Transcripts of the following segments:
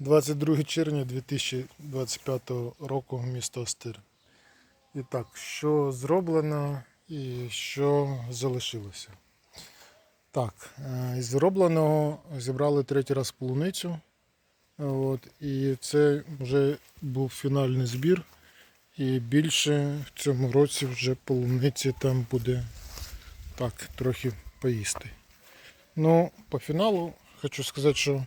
22 червня 2025 року місто Остир. І так, що зроблено і що залишилося. Так, е, із зробленого зібрали третій раз полуницю. От, і це вже був фінальний збір. І більше в цьому році вже полуниці там буде так, трохи поїсти. Ну, по фіналу хочу сказати, що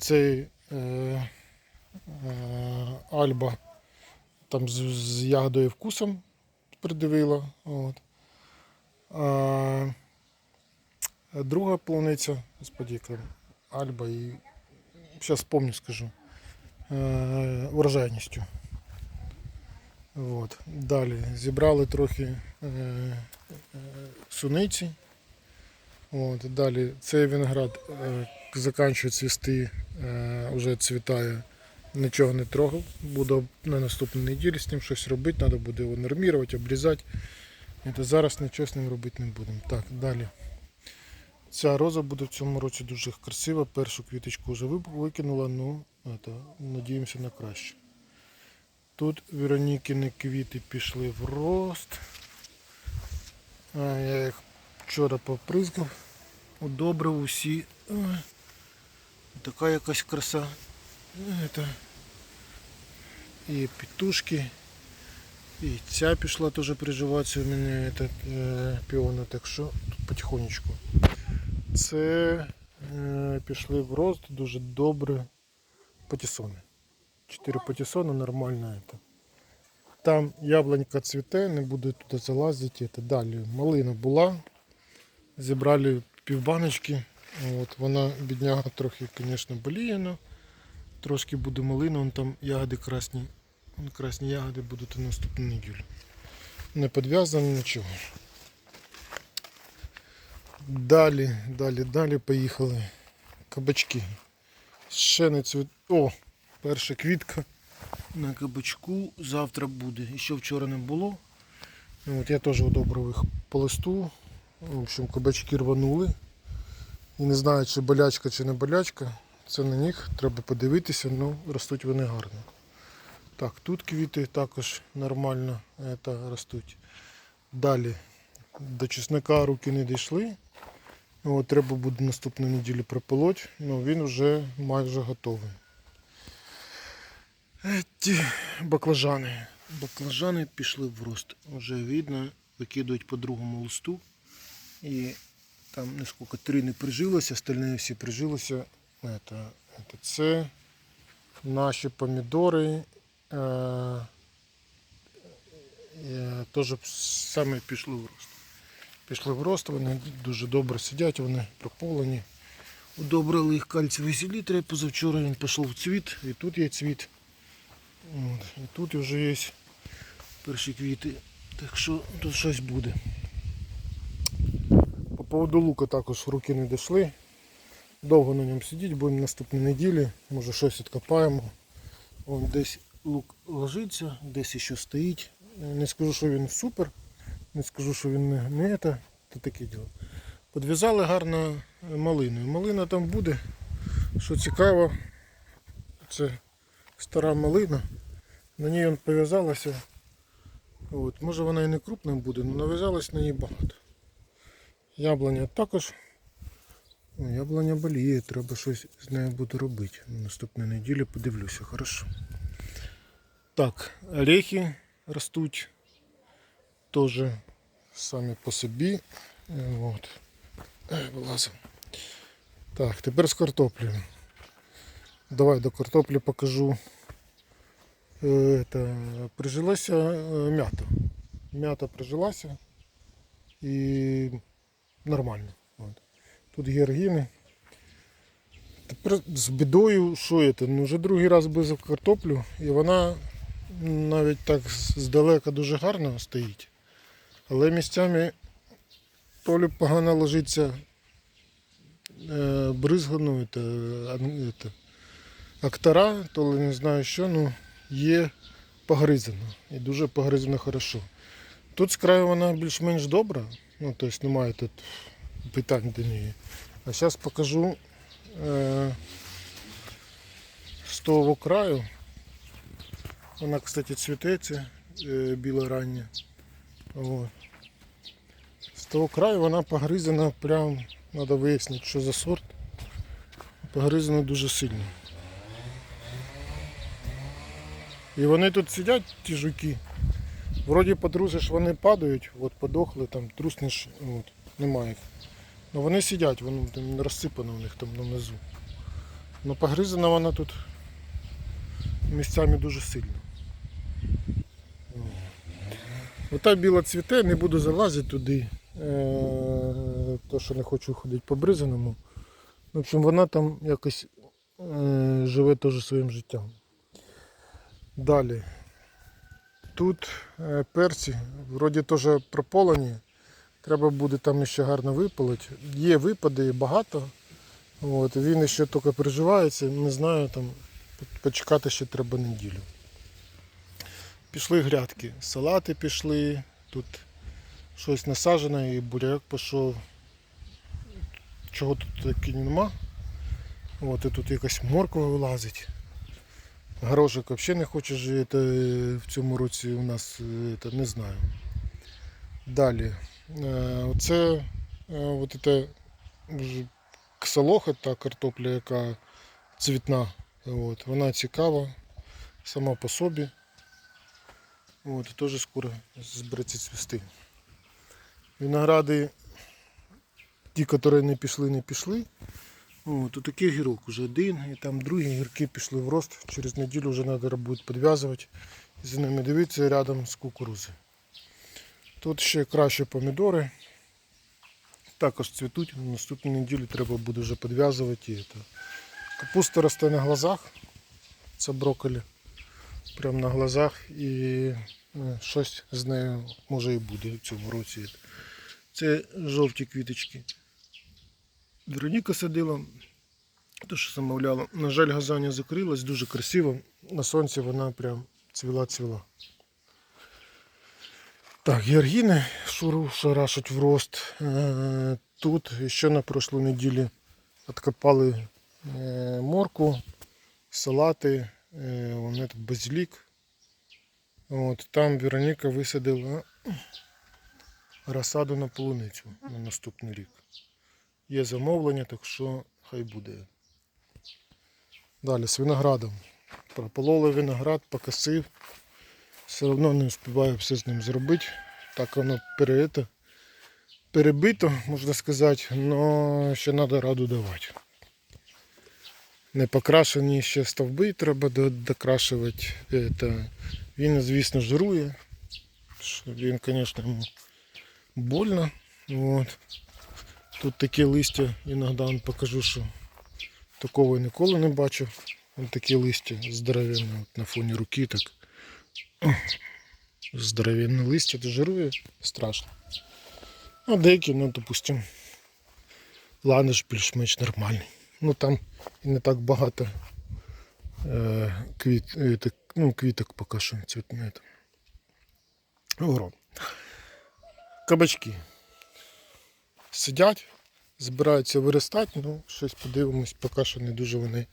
цей е, е, Альба там з, з ягодою вкусом придивила. От. А, друга полуниця, господи, яка Альба і зараз помню скажу. Е, урожайністю. От. Далі зібрали трохи е, суниці. От. Далі цей виноград закінчує цвісти, е, вже цвітає, нічого не трогав. Буду на наступній неділі з ним щось робити, треба буде його нормувати, обрізати. Це зараз нічого з ним робити не будемо. Так, далі. Ця роза буде в цьому році дуже красива. Першу квіточку вже викинула, ну, надіємося на краще. Тут Веронікини квіти пішли в рост. Я їх вчора попризгав, удобрив усі Ой, Така якась краса. Это. І петушки. І ця пішла теж приживатися у мене этот, е, піона, так що тут потихонечку. Це е, пішли в рост дуже добре патісони. Чотири патісони нормально. Это. Там яблунька цвіте, не буду туди залазити. Это. Далі малина була. Зібрали півбаночки. От, вона, бідняга, трохи, звісно, боліє, но трошки буде малина, вон там ягоди красні. Вон красні ягоди будуть на наступну неділю. Не підв'язано нічого. Далі, далі, далі поїхали. Кабачки. Ще не цвіт. О, перша квітка на кабачку завтра буде. І що вчора не було. От я теж одобрив їх по листу. В общем, кабачки рванули. І не знаю, чи болячка, чи не болячка. Це на них треба подивитися, ну ростуть вони гарно. Так, тут квіти також нормально это, ростуть. Далі до чесника руки не дійшли. Ну, треба буде наступну неділю прополоть, ну він вже майже готовий. Ті баклажани. Баклажани пішли в рост. Вже видно, викидують по другому листу. І там несколько три не прижилося, остальні всі прижилися. Это, это, це наші помідори. Е, е, теж саме пішли в рост. Пішли в рост, вони дуже добре сидять, вони прополені. Удобрили їх кальцієві селітри, позавчора він пішов в цвіт, і тут є цвіт. От, і тут вже є перші квіти. Так що тут щось буде. По поводу лука також руки не дійшли. Довго на ньому сидіти, будемо наступні неділі, може щось відкопаємо. Вон десь лук ложиться, десь ще стоїть. Не скажу, що він супер, не скажу, що він не, не це, то таке діло. Подв'язали гарно малиною. Малина там буде. Що цікаво, це стара малина. На ній пов'язалася. Може вона і не крупна буде, але нав'язалось на ній багато. Яблуня також. Ну, яблуня боліє, треба щось з нею буду робити. Наступної неділі подивлюся, хорошо. Так, орехи ростуть теж самі по собі. От. Так, тепер з картоплею. Давай до картоплі покажу. Это, прижилася м'ята. М'ята прижилася і нормально. От. Тут георгіни. Тепер з бідою, що це? Ну, вже другий раз близько картоплю, і вона навіть так здалека дуже гарно стоїть. Але місцями то погано ложиться е, бризгану, це, ну, це, актора, то ли не знаю що, ну є погризано. І дуже погризано хорошо. Тут з краю вона більш-менш добра, ну тобто немає тут питань до неї. А зараз покажу. Е, того краю. Вона, кстати, цвітеться е, біле рання. З того краю вона погризана прям, треба вияснити, що за сорт. Погризана дуже сильно. І вони тут сидять, ті жуки. Вроді подружиш, вони падають, от подохли, там труснеш, от, немає їх. Ну вони сидять, воно там розсипано в них там внизу. Ну погризана вона тут місцями дуже сильно. Ота біла цвіте, не буду залазити туди, е, то що не хочу ходити по бризаному. В общем, вона там якось е, живе теж своїм життям. Далі. Тут е, перці, вроді теж прополені. Треба буде там ще гарно випалити. Є випади багато. От, він ще тільки переживається, не знаю, там почекати ще треба неділю. Пішли грядки, салати пішли, тут щось насаджено і буряк пішов. Чого тут таки нема. От, і тут якась морква вилазить. Горошок взагалі не хоче жити в цьому році у нас, е, не знаю. Далі. Е, Оце е, от це ж ксалоха, та картопля, яка цвітна. От, вона цікава сама по собі. От, теж скоро збереться цвісти. Виногради, ті, які не пішли, не пішли. От, такий гірок уже один, і там другі гірки пішли в рост. Через неділю вже треба буде підв'язувати і за ними дивитися рядом з кукурузи. Тут ще краще помідори. Також цвітуть. На наступну неділю треба буде вже підв'язувати. Капуста росте на глазах. Це брокколі. Прямо на глазах і е, щось з нею може і буде в цьому році. Це жовті квіточки. Вероніка садила, то що замовляла. На жаль, газання закрилась, дуже красиво. На сонці вона прям цвіла-цвіла. Так, георгіни шуру шарашать в рост. Е, Тут ще на прошлій неділі откопали е, морку, салати, е, вони тут базилік. От, там Вероніка висадила розсаду на полуницю на наступний рік. Є замовлення, так що хай буде. Далі з виноградом. Пропололи виноград, покосив. Все одно не встигаю все з ним зробити. Так воно переето, перебито, можна сказати, але ще треба раду давати. Не покрашені ще стовби треба докрашувати. Это. Він, звісно, жирує. Він, звісно, йому больно. От. Тут такі листя, іноді вам покажу, що такого ніколи не бачив. Ось такі листя здоровенні от на фоні руки так. Здоровенне листя, жирує страшно. А деякі, ну, допустим, ландиш більш-менш нормальний. Ну там і не так багато е, квіт, е, так, ну, квіток поки що цвітне. Кабачки. Сидять, збираються виростати, ну щось подивимось, поки що не дуже вони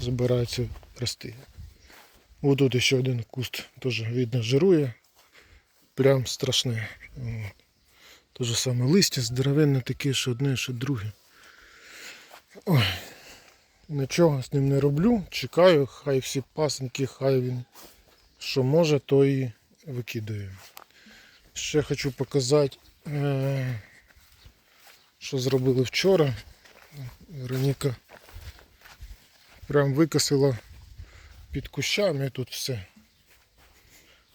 збираються рости. Ось тут ще один куст теж видно жирує. Прям страшне. Те ж саме листя здоровенне таке, що одне, що друге. Ой. Нічого з ним не роблю. Чекаю, хай всі пасенки, хай він що може, то і викидаю. Ще хочу показати, е, що зробили вчора. Вероніка прям викосила під кущами тут все.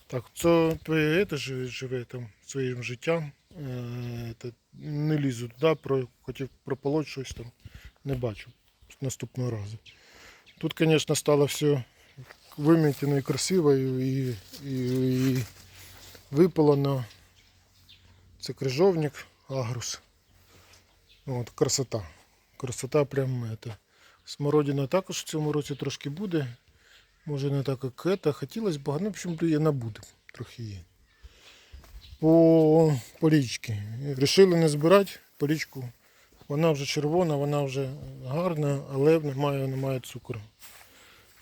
Так, це твоє це живе, там своїм життям. Е, та не лізу туди, про, хотів прополоть щось там, не бачу наступного разу. Тут, звісно, стало все вимітено і красиво, і, і, і випалено. Це крижовник, агрус. От, красота. Красота прям это. Смородина також в цьому році трошки буде. Може не так, як це. Хотілося б, ну, в общем, є набуде трохи є. По, по річці. Рішили не збирати по річку. Вона вже червона, вона вже гарна, але немає, немає цукру.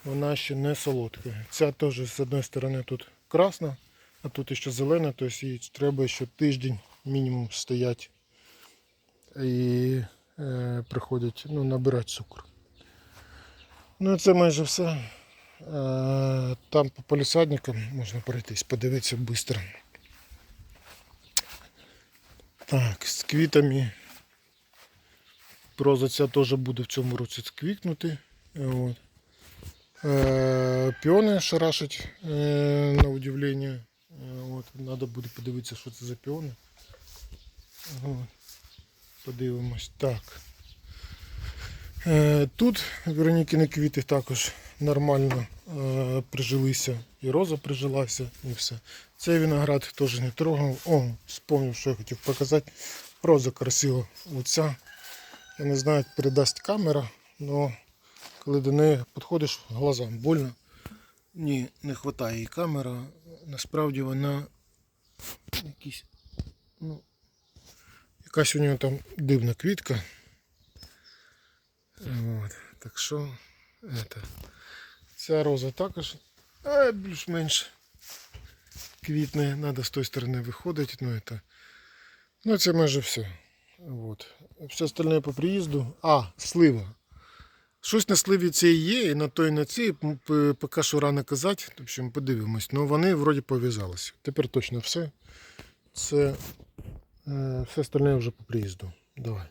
вона ще не солодка. Ця теж з одної сторони тут красна, а тут ще зелена, тобто їй треба ще тиждень мінімум стоять і е, приходять ну, набирати цукор. Ну це майже все. Е, там по полісадникам можна пройтись, подивитися швидко. Так, з квітами. Проза ця теж буде в цьому році квітнути. От. Е, піони шарашать е, на удивлення. Е, от. Надо буде подивитися, що це за піони. От. Подивимось. Так. Е, тут Веронікіни квіти також нормально е, прижилися. І роза прижилася, і все. Цей виноград теж не трогав. О, вспомнив, що я хотів показати. Роза красива. Оця. Я не знаю, як передасть камера, але коли до неї підходиш глазам больно. Ні, не вистачає камера. Насправді вона якісь, ну, якась у нього там дивна квітка. От, так що это. ця роза також е, більш-менш квітне, треба з тої сторони виходити. Ну, это, ну це майже все. Вот. Все остальне по приїзду. А, слива. Щось на сливі це і є, і на той, і на цій поки що рано казати. В общем, подивимось. Ну вони вроді пов'язалися. Тепер точно все. Це все остальне вже по приїзду. Давай.